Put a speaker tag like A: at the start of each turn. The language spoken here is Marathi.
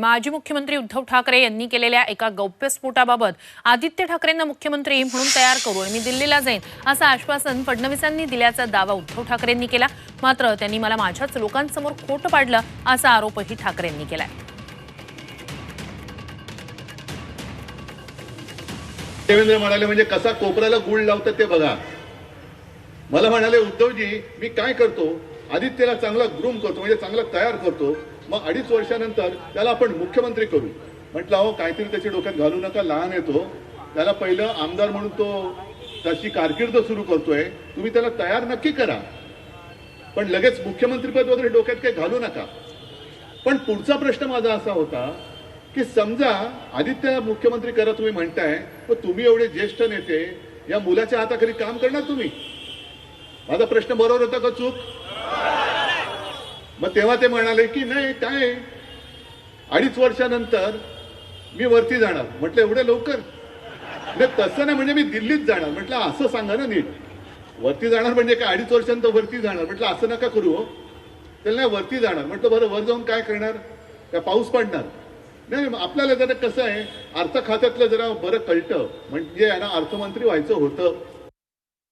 A: माजी मुख्यमंत्री उद्धव ठाकरे यांनी केलेल्या एका गौप्यस्फोटाबाबत आदित्य ठाकरेंना मुख्यमंत्री म्हणून तयार करू आणि मी दिल्लीला जाईन असं आश्वासन फडणवीसांनी दिल्याचा दावा उद्धव ठाकरेंनी केला. मात्र त्यांनी मला माझ्याच लोकांसमोर खोटं पाडलं असा आरोपही ठाकरेंनी केलाय.
B: देवेंद्र म्हणाले म्हणजे कसा कोपऱ्याला गुळ लावतात ते बघा. मला म्हणाले उद्धवजी मी काय करतो? आदित्यला चांगला ग्रूम करतो म्हणजे चांगला तयार करतो. मग अडीच वर्षानंतर त्याला आपण मुख्यमंत्री करू. म्हटलं अहो काहीतरी त्याच्या डोक्यात घालू नका लहान येतो त्याला पहिलं आमदार म्हणून तो त्याची कारकीर्द सुरू करतोय. तुम्ही त्याला तयार नक्की करा. पण लगेच मुख्यमंत्रीपद वगैरे डोक्यात काही घालू नका. पण पुढचा प्रश्न माझा असा होता की समजा आदित्य मुख्यमंत्री करा तुम्ही म्हणताय पण तुम्ही एवढे ज्येष्ठ नेते या मुलाच्या हाताखाली काम करणार तुम्ही? माझा प्रश्न बरोबर होता का चूक? मग तेव्हा ते म्हणाले की नाही काय? अडीच वर्षानंतर मी वरती जाणार. म्हटलं एवढं लवकर? नाही तसं नाही म्हणजे मी दिल्लीत जाणार. म्हटलं असं सांगा ना नीट. वरती जाणार म्हणजे काय? अडीच वर्षानंतर वरती जाणार. म्हटलं असं नका करू हो. त्याला नाही वरती जाणार. म्हटलं बरं वर जाऊन काय करणार? काय पाऊस पडणार. नाही आपल्याला जरा कसं आहे अर्थ खात्यातलं जरा बरं कळतं. म्हणजे यांना अर्थमंत्री व्हायचं होतं.